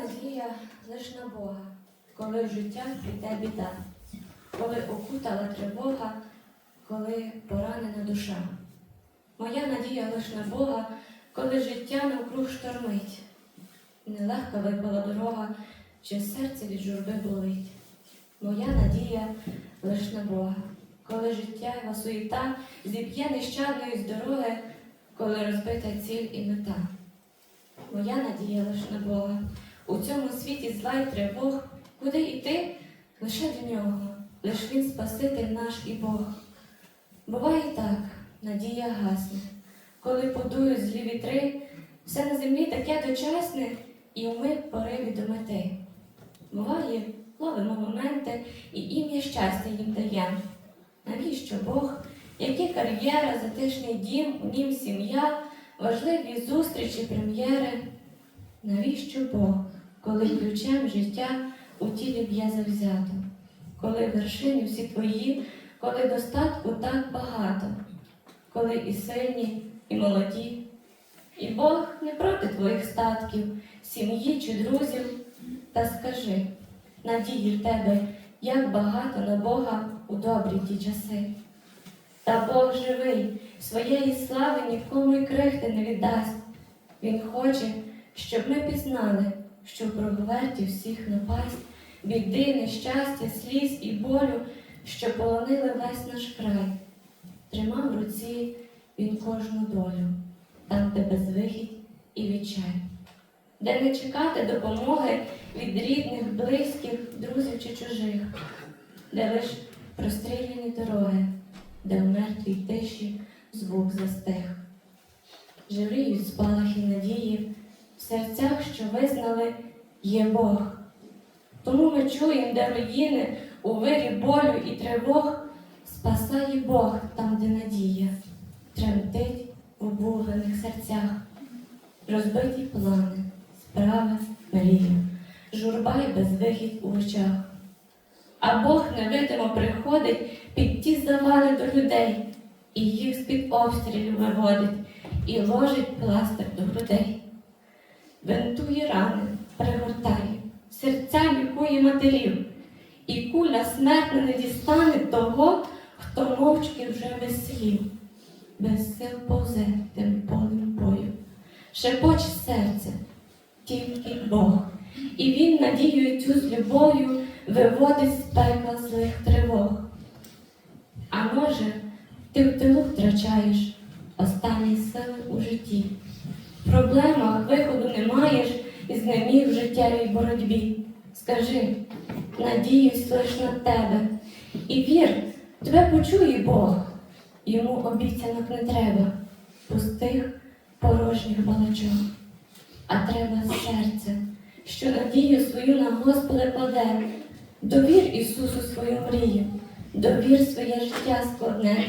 надія лиш на Бога, коли в життя прийде біда, коли окутала тривога, коли поранена душа. Моя надія лиш на Бога, коли життя навкруг штормить. Нелегка випала дорога, чи серце від журби болить. Моя надія лиш на Бога, коли життєва суєта зіб'є нещадною з дороги, коли розбита ціль і мета. Моя надія лиш на Бога. У цьому світі зла й тривог, куди йти лише до нього, лиш він Спаситель наш і Бог. Буває так, надія гасне, коли подують злі вітри, все на землі таке дочасне, і ми пориві до мети. Буває, ловимо моменти і ім'я щастя їм даєм. Навіщо Бог, яке кар'єра, затишний дім, у нім сім'я, важливі зустрічі, прем'єри? Навіщо Бог, коли ключем життя у тілі б'є завзято, коли вершини всі твої, коли достатку так багато, коли і сильні, і молоді, і Бог не проти твоїх статків, сім'ї чи друзів, та скажи, надії в тебе, як багато на Бога у добрі ті часи. Та Бог живий, своєї слави нікому й крихти не віддасть. Він хоче, щоб ми пізнали, що круговерті всіх напасть, біди, нещастя, сліз і болю, що полонили весь наш край. Тримав в руці він кожну долю, там, де безвихідь і відчай, де не чекати допомоги від рідних, близьких, друзів чи чужих, де лиш простріляні дороги, де в мертвій тиші звук застиг. Живріють спалахи надії серцях, що визнали, є Бог. Тому ми чуємо, де руїни у вирі болю і тривог, спасає Бог там, де надія, тремтить в обурлених серцях, розбиті плани, справи, мрії, журба й безвихідь у очах. А Бог невидимо приходить під ті завали до людей, і їх з-під обстрілів виводить, і ложить пластир до грудей. Вентує рани, пригортає, серця лікує матерів, і куля смертна не дістане того, хто мовчки вже без слів, без сил повзе тим полем бою. Шепоче серце, тільки Бог, і він надією цю з любов'ю виводить з пекла злих тривог. А може, ти в тилу втрачаєш останні сили у житті. Проблемах виходу не маєш і знеміг в життєвій боротьбі. Скажи, надіюсь лиш на тебе. І вір, тебе почує Бог. Йому обіцянок не треба, пустих порожніх балачок. А треба серце, що надію свою на Господа кладе. Довір Ісусу свою мрію, довір своє життя складне,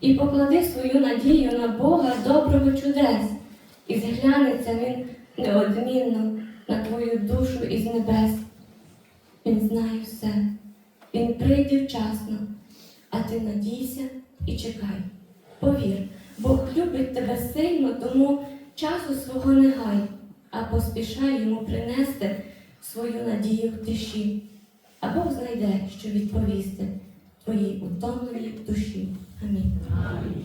і поклади свою надію на Бога доброго чудес, і зглянеться Він неодмінно на твою душу із небес. Він знає все, Він прийде вчасно, а ти надійся і чекай. Повір, Бог любить тебе сильно, тому часу свого не гай, а поспішай йому принести свою надію в тиші. А Бог знайде, що відповісти твоїй утомленій душі. Амінь. Амінь.